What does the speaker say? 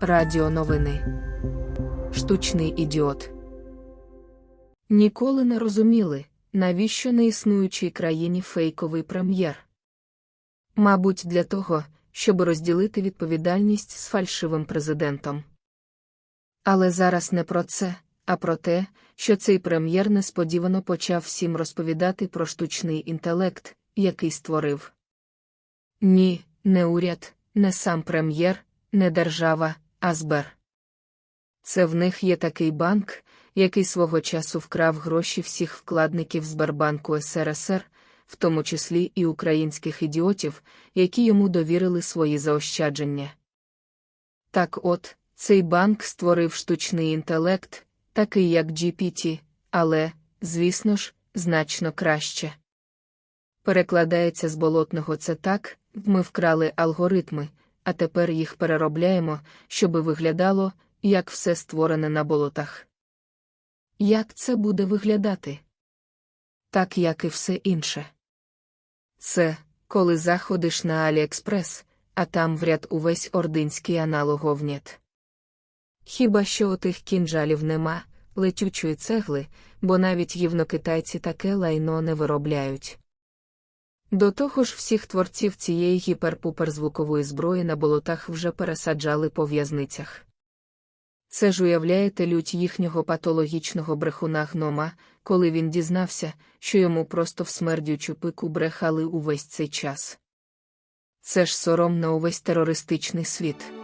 Радіо новини. Штучний ідіот. Ніколи не розуміли, навіщо неіснуючій країні фейковий прем'єр. Мабуть, для того, щоб розділити відповідальність з фальшивим президентом. Але зараз не про це, а про те, що цей прем'єр несподівано почав всім розповідати про штучний інтелект, який створив. Ні, не уряд, не сам прем'єр, не держава, а Збер. Це в них є такий банк, який свого часу вкрав гроші всіх вкладників Сбербанку СРСР, в тому числі і українських ідіотів, які йому довірили свої заощадження. Так от, цей банк створив штучний інтелект, такий як GPT, але, звісно ж, значно краще. Перекладається з болотного це так, ми вкрали алгоритми, а тепер їх переробляємо, щоби виглядало, як все створене на болотах. Як це буде виглядати? Так як і все інше. Це, коли заходиш на Аліекспрес, а там вряд увесь ординський аналоговнєт. Хіба що отих кінжалів нема, летючої цегли, бо навіть гівнокитайці таке лайно не виробляють. До того ж всіх творців цієї гіперпуперзвукової зброї на болотах вже пересаджали по в'язницях. Це ж уявляєте лють їхнього патологічного брехуна гнома, коли він дізнався, що йому просто в смердючу пику брехали увесь цей час. Це ж сором на увесь терористичний світ.